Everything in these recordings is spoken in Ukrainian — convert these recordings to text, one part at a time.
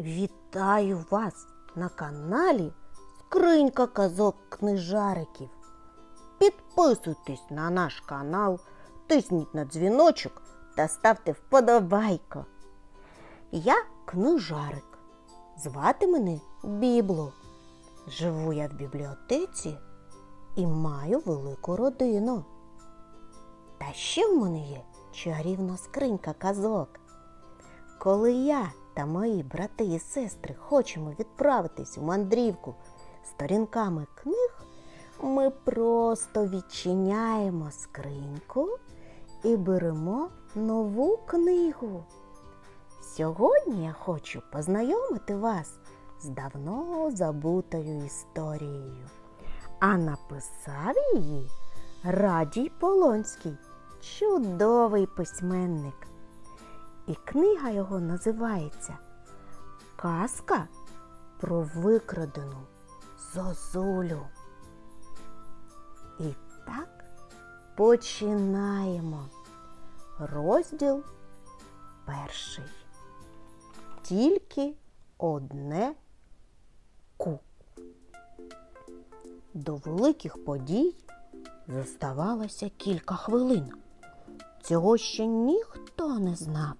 Вітаю вас на каналі Скринька казок книжариків. Підписуйтесь на наш канал, тисніть на дзвіночок та ставте вподобайку. Я книжарик. Звати мене Бібло. Живу я в бібліотеці і маю велику родину. Та ще в мене є чарівна скринька казок. Коли я та мої брати і сестри хочемо відправитись у мандрівку сторінками книг, ми просто відчиняємо скриньку і беремо нову книгу. Сьогодні я хочу познайомити вас з давно забутою історією. А написав її Радій Полонський, чудовий письменник. І книга його називається Казка про викрадену зозулю. І так починаємо. Розділ перший. Тільки одне ку. До великих подій зоставалося кілька хвилин. Цього ще ніхто не знав.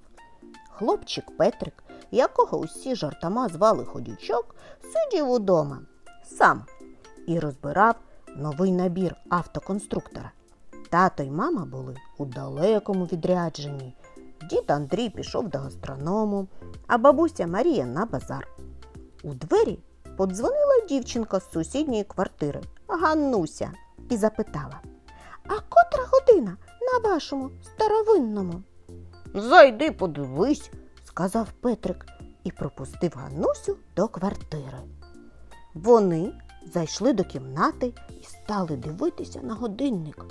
Хлопчик Петрик, якого усі жартома звали ходючок, сидів удома сам і розбирав новий набір автоконструктора. Тато й мама були у далекому відрядженні. Дід Андрій пішов до гастроному, а бабуся Марія на базар. У двері подзвонила дівчинка з сусідньої квартири Ганнуся і запитала А котра година на вашому старовинному? Зайди, подивись, сказав Петрик і пропустив Ганнусю до квартири. Вони зайшли до кімнати і стали дивитися на годинник.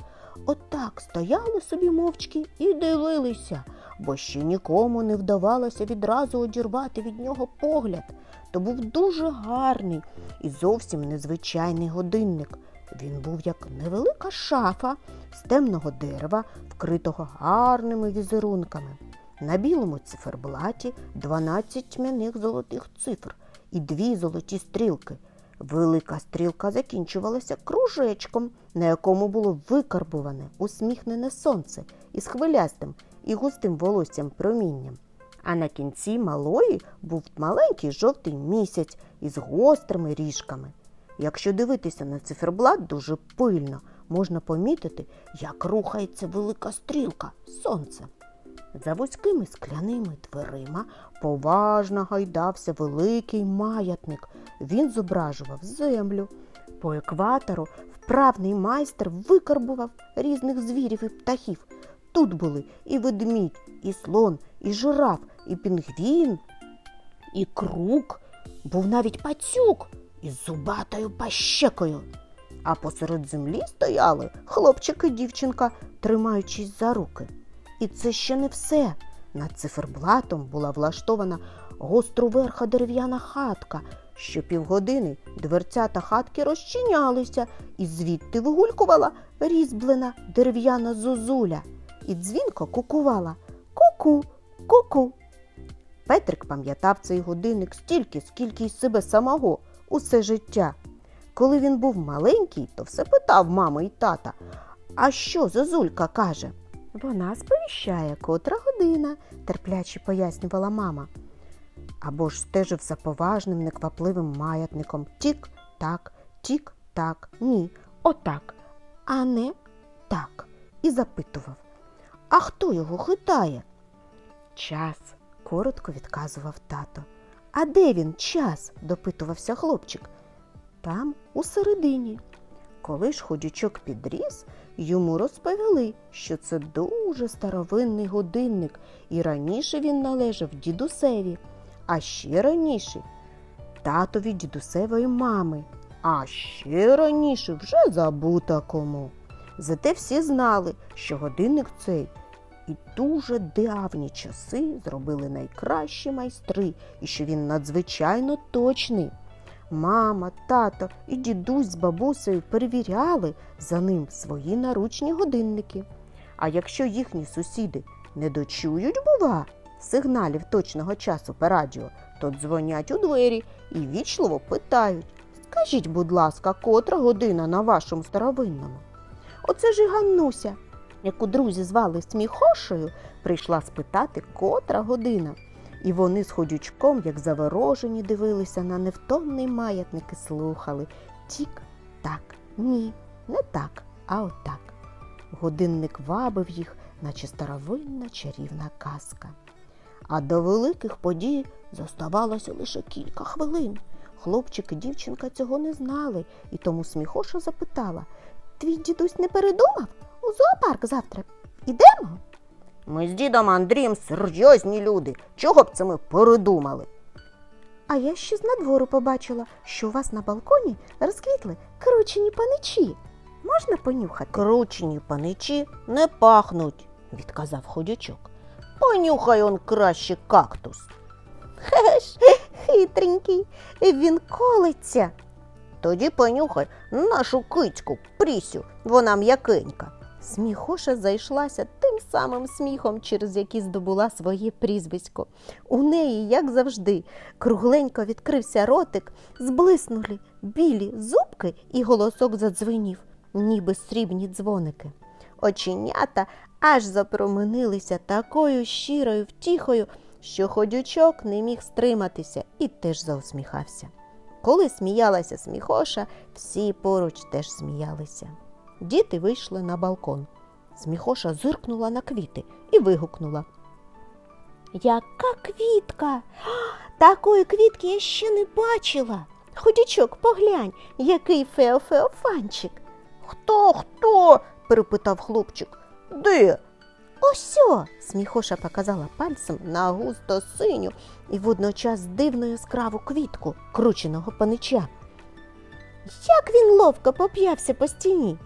Отак стояли собі мовчки і дивилися, бо ще нікому не вдавалося відразу одірвати від нього погляд. То був дуже гарний і зовсім незвичайний годинник. Він був як невелика шафа з темного дерева, вкритого гарними візерунками. На білому циферблаті 12 тьмяних золотих цифр і дві золоті стрілки. Велика стрілка закінчувалася кружечком, на якому було викарбуване усміхнене сонце із хвилястим і густим волоссям промінням. А на кінці малої був маленький жовтий місяць із гострими ріжками. Якщо дивитися на циферблат дуже пильно, можна помітити, як рухається велика стрілка сонце. За вузькими скляними дверима поважно гайдався великий маятник. Він зображував землю. По екватору вправний майстер викарбував різних звірів і птахів. Тут були і ведмідь, і слон, і жираф, і пінгвін, і крук, був навіть пацюк із зубатою пащекою. А посеред землі стояли хлопчик і дівчинка, тримаючись за руки. І це ще не все. Над циферблатом була влаштована гостроверха дерев'яна хатка. Щопівгодини дверцята хатки розчинялися, і звідти вигулькувала різьблена дерев'яна зозуля і дзвінко кукувала Ку-ку, ку-ку. Петрик пам'ятав цей годинник стільки, скільки й себе самого усе життя. Коли він був маленький, то все питав мами й тата. А що зозулька каже? Вона сповіщає, котра година, терпляче пояснювала мама. Або ж стежив за поважним, неквапливим маятником тік-так, тік-так, ні, отак, а не так. І запитував, а хто його хитає? Час, коротко відказував тато. А де він час? допитувався хлопчик. Там, усередині. Коли ж ходючок підріс, йому розповіли, що це дуже старовинний годинник, і раніше він належав дідусеві, а ще раніше татові дідусевої мами, а ще раніше вже забута кому. Зате всі знали, що годинник цей і дуже давні часи зробили найкращі майстри, і що він надзвичайно точний. Мама, тато і дідусь з бабусею перевіряли за ним свої наручні годинники. А якщо їхні сусіди не дочують, бува, сигналів точного часу по радіо, то дзвонять у двері і вічливо питають Скажіть, будь ласка, котра година на вашому старовинному? Оце ж і Ганнуся, яку друзі звали Сміхошею, прийшла спитати, котра година. І вони з ходючком, як заворожені, дивилися на невтомний маятник і слухали Тік-так, ні, не так, а отак. Годинник вабив їх, наче старовинна чарівна казка. А до великих подій зоставалося лише кілька хвилин. Хлопчик і дівчинка цього не знали, і тому сміхоша запитала Твій дідусь не передумав? Зоопарк завтра ідемо? Ми з дідом Андрієм серйозні люди. Чого б це ми передумали? А я ще з надвору побачила, що у вас на балконі розквітли кручені паничі. Можна понюхати? Кручені паничі не пахнуть, відказав ходячок. Понюхай он краще кактус. Хеш, хитренький, він колиться. Тоді понюхай нашу кицьку, Прісю, вона м'якенька. Сміхоша зайшлася тим самим сміхом, через який здобула своє прізвисько. У неї, як завжди, кругленько відкрився ротик, зблиснули білі зубки, і голосок задзвенів, ніби срібні дзвоники. Оченята аж запроменилися такою щирою втіхою, що ходючок не міг стриматися і теж заусміхався. Коли сміялася сміхоша, всі поруч теж сміялися. Діти вийшли на балкон. Сміхоша зиркнула на квіти і вигукнула. Яка квітка? Такої квітки я ще не бачила. Ходячок, поглянь, який феофеофанчик. Хто, хто? перепитав хлопчик. Де? Осьо. Сміхоша показала пальцем на густо синю і водночас дивно яскраву квітку крученого панича. Як він ловко поп'явся по стіні.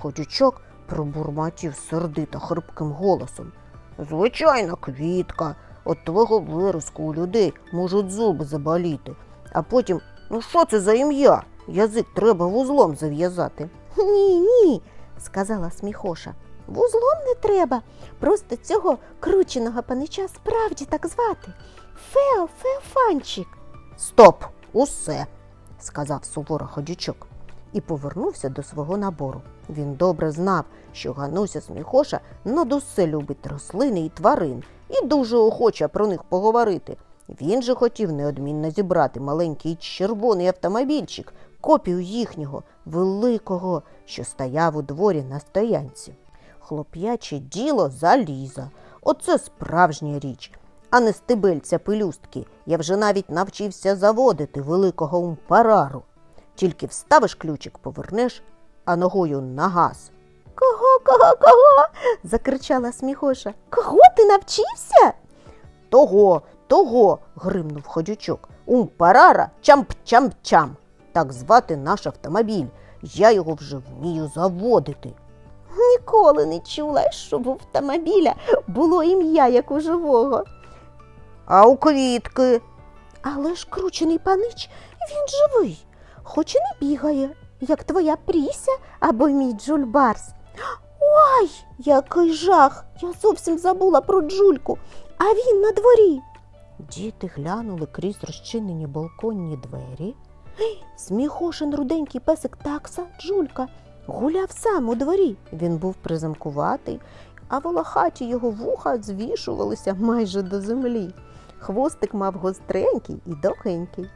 Ходючок пробурмотів сердито хрипким голосом. Звичайна квітка. От твого вируску у людей можуть зуби заболіти. А потім, ну що це за ім'я? Язик треба вузлом зав'язати. Ні, ні, сказала сміхоша. Вузлом не треба. Просто цього крученого панича справді так звати. Фео, феофанчик. Стоп, усе, сказав суворо ходючок і повернувся до свого набору. Він добре знав, що Гануся Сміхоша над усе любить рослини і тварин і дуже охоче про них поговорити. Він же хотів неодмінно зібрати маленький червоний автомобільчик, копію їхнього великого, що стояв у дворі на стоянці. Хлоп'яче діло заліза. Оце справжня річ, а не стебельця пелюстки. Я вже навіть навчився заводити великого умпарару. Тільки вставиш ключик, повернеш, а ногою на газ. Кого, кого, кого? закричала сміхоша. Кого ти навчився? Того, того, гримнув ходючок. Умпарара чамп-чамп-чам. Так звати наш автомобіль. Я його вже вмію заводити. Ніколи не чула, щоб у автомобіля було ім'я як у живого. А у квітки. Але ж кручений панич, він живий, хоч і не бігає, як твоя Пріся або мій Джульбарс. Ой, який жах! Я зовсім забула про Джульку, а він на дворі. Діти глянули крізь розчинені балконні двері. Гей, Сміхошин руденький песик такса, Джулька, гуляв сам у дворі. Він був приземкуватий, а волохаті його вуха звішувалися майже до землі. Хвостик мав гостренький і довгенький.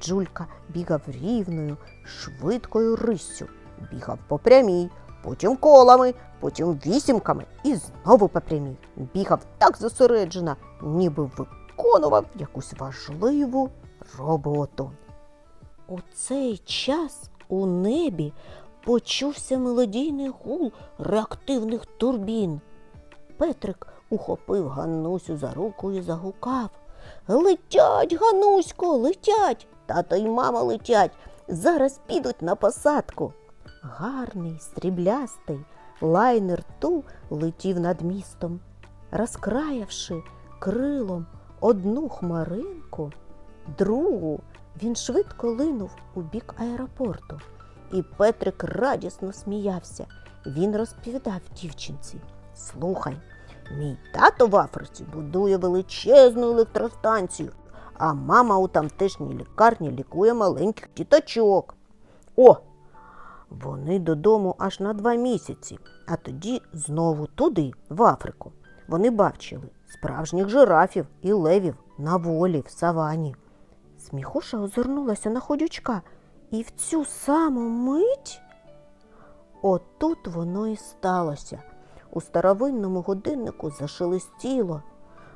Джулька бігав рівною, швидкою риссю, бігав по прямій, потім колами, потім вісімками і знову по прямій. Бігав так зосереджено, ніби виконував якусь важливу роботу. У цей час у небі почувся мелодійний гул реактивних турбін. Петрик ухопив Ганнусю за руку і загукав. Летять, Ганусько, летять. Тато й мама летять. Зараз підуть на посадку. Гарний, сріблястий лайнер ту летів над містом, розкраявши крилом одну хмаринку, другу він швидко линув у бік аеропорту. І Петрик радісно сміявся. Він розповідав дівчинці. Слухай, Мій тато в Африці будує величезну електростанцію, а мама у тамтешній лікарні лікує маленьких діточок. О! Вони додому аж на два місяці, а тоді знову туди, в Африку. Вони бачили справжніх жирафів і левів на волі в савані. Сміхуша озирнулася на ходючка, і в цю саму мить отут воно і сталося. У старовинному годиннику зашелестіло,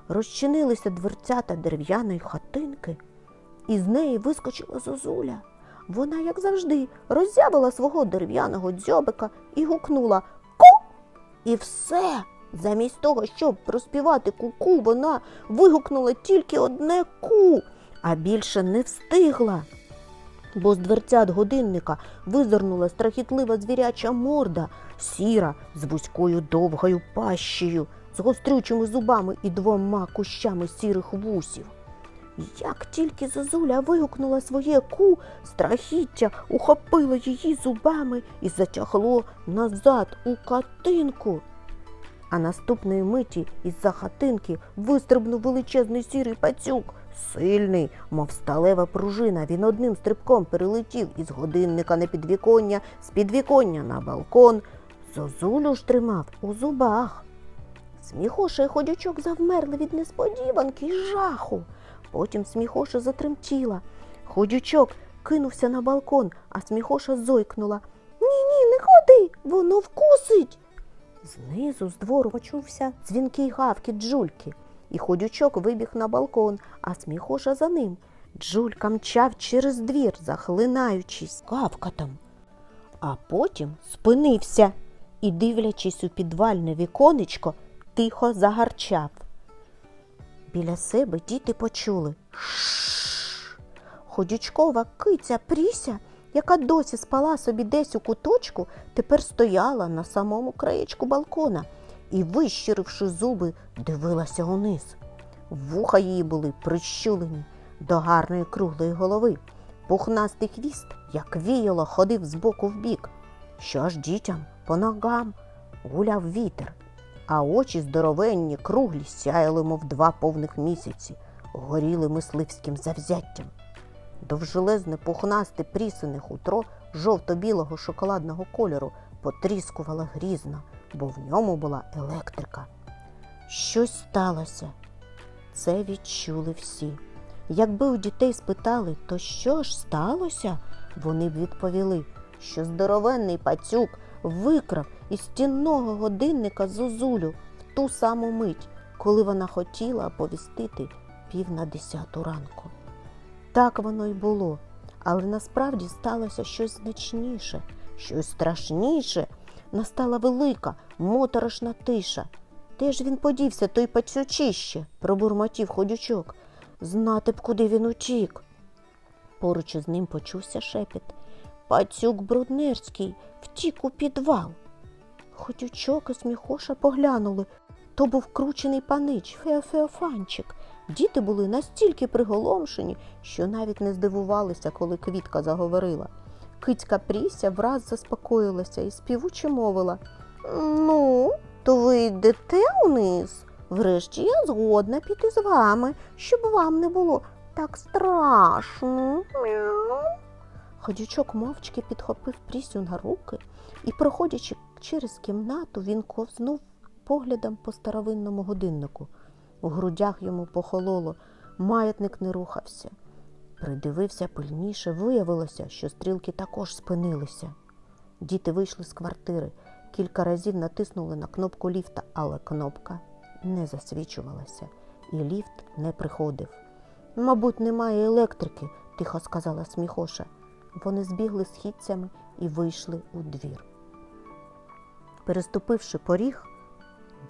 розчинилися дверцята дерев'яної хатинки, і з неї вискочила зозуля. Вона, як завжди, роззявила свого дерев'яного дзьобика і гукнула Ку! І все. Замість того, щоб проспівати ку-ку, вона вигукнула тільки одне ку, а більше не встигла. Бо з дверцят годинника визирнула страхітлива звіряча морда, сіра, з вузькою довгою пащею, з гострючими зубами і двома кущами сірих вусів. Як тільки Зозуля вигукнула своє ку, страхіття ухопило її зубами і затягло назад у хатинку. А наступної миті із-за хатинки вистрибнув величезний сірий пацюк. Сильний, мов сталева пружина, він одним стрибком перелетів із годинника на підвіконня, з підвіконня на балкон. Зозулю ж тримав у зубах. Сміхоша і ходючок завмерли від несподіванки й жаху. Потім сміхоша затремтіла. Ходючок кинувся на балкон, а сміхоша зойкнула. Ні, ні, не ходи, воно вкусить. Знизу з двору почувся дзвінкий гавкіт Джульки, і ходючок вибіг на балкон, а сміхоша за ним. Джулька мчав через двір, захлинаючись гавкатом. А потім спинився і, дивлячись у підвальне віконечко, тихо загарчав. Біля себе діти почули Шш. Ходючкова киця Пріся, яка досі спала собі десь у куточку, тепер стояла на самому краєчку балкона і, вищиривши зуби, дивилася униз. Вуха її були прищулені до гарної круглої голови. Пухнастий хвіст, як віяло, ходив з боку в бік, що аж дітям по ногам гуляв вітер а очі здоровенні, круглі, сяяли, мов два повних місяці, горіли мисливським завзяттям. Довжелезне пухнасте прісине хутро жовто-білого шоколадного кольору потріскувало грізно, бо в ньому була електрика. Щось сталося. Це відчули всі. Якби у дітей спитали, то що ж сталося, вони б відповіли, що здоровенний пацюк викрав із стінного годинника Зозулю в ту саму мить, коли вона хотіла оповістити пів на десяту ранку. Так воно й було, але насправді сталося щось значніше, щось страшніше. Настала велика, моторошна тиша. Де ж він подівся, той пацючище, пробурмотів ходючок. Знати б, куди він утік. Поруч із ним почувся шепіт. Пацюк Бруднерський втік у підвал. Ходючок і сміхоша поглянули. То був кручений панич, Феофеофанчик. Діти були настільки приголомшені, що навіть не здивувалися, коли квітка заговорила. Кицька Пріся враз заспокоїлася і співуче мовила Ну, то ви йдете униз. Врешті я згодна піти з вами, щоб вам не було так страшно. Мяу. Ходячок мовчки підхопив Прісю на руки і, проходячи через кімнату, він ковзнув поглядом по старовинному годиннику. У грудях йому похололо, маятник не рухався. Придивився пильніше, виявилося, що стрілки також спинилися. Діти вийшли з квартири, кілька разів натиснули на кнопку ліфта, але кнопка не засвічувалася, і ліфт не приходив. Мабуть, немає електрики, тихо сказала сміхоша. Вони збігли східцями і вийшли у двір. Переступивши поріг,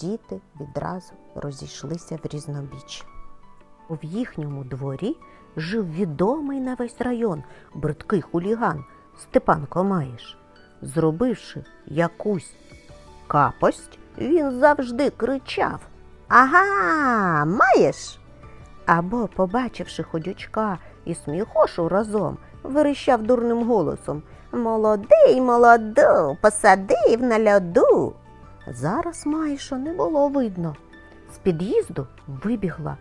діти відразу розійшлися в різнобіч. В їхньому дворі жив відомий на весь район бридкий хуліган Степан Комаєш. Зробивши якусь капость, він завжди кричав Ага, маєш? Або, побачивши ходючка і сміхошу разом, верещав дурним голосом Молодий, молоду, посадив на льоду. Зараз майше не було видно. З під'їзду вибігла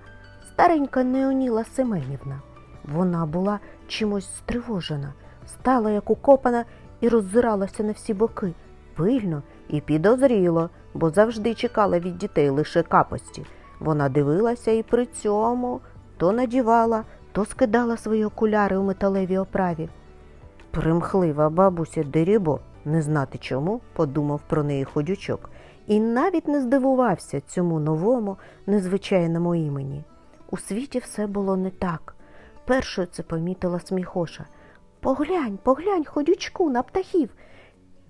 старенька Неоніла Семенівна. Вона була чимось стривожена, стала як укопана і роззиралася на всі боки, пильно і підозріло, бо завжди чекала від дітей лише капості. Вона дивилася і при цьому то надівала, то скидала свої окуляри у металевій оправі. Примхлива бабуся Дерібо, не знати чому, подумав про неї ходючок, і навіть не здивувався цьому новому, незвичайному імені. У світі все було не так. Першою це помітила сміхоша. Поглянь, поглянь, ходючку на птахів.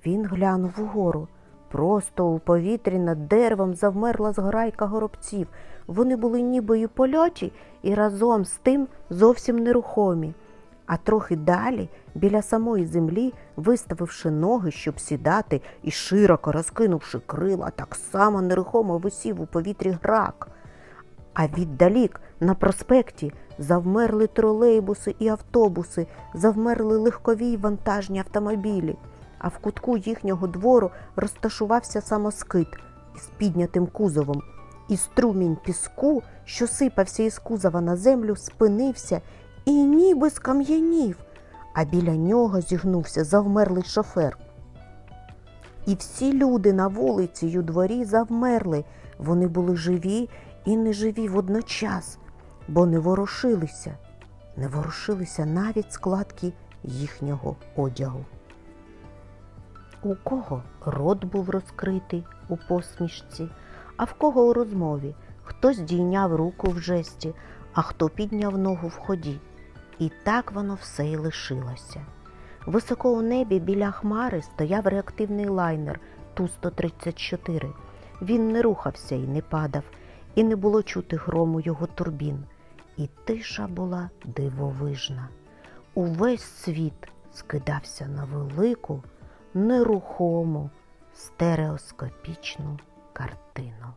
Він глянув угору. Просто у повітрі над деревом завмерла зграйка горобців. Вони були ніби й польоті і разом з тим зовсім нерухомі. А трохи далі, біля самої землі, виставивши ноги, щоб сідати, і широко розкинувши крила, так само нерухомо висів у повітрі грак. А віддалік на проспекті завмерли тролейбуси і автобуси, завмерли легкові й вантажні автомобілі, а в кутку їхнього двору розташувався самоскит із піднятим кузовом, і струмінь піску, що сипався із кузова на землю, спинився і ніби скам'янів, а біля нього зігнувся завмерлий шофер. І всі люди на вулиці й у дворі завмерли. Вони були живі і неживі водночас, бо не ворушилися, не ворушилися навіть складки їхнього одягу. У кого рот був розкритий у посмішці, а в кого у розмові, хто здійняв руку в жесті, а хто підняв ногу в ході. І так воно все й лишилося. Високо у небі біля хмари стояв реактивний лайнер Ту-134. Він не рухався і не падав, і не було чути грому його турбін. І тиша була дивовижна. Увесь світ скидався на велику, нерухому, стереоскопічну картину.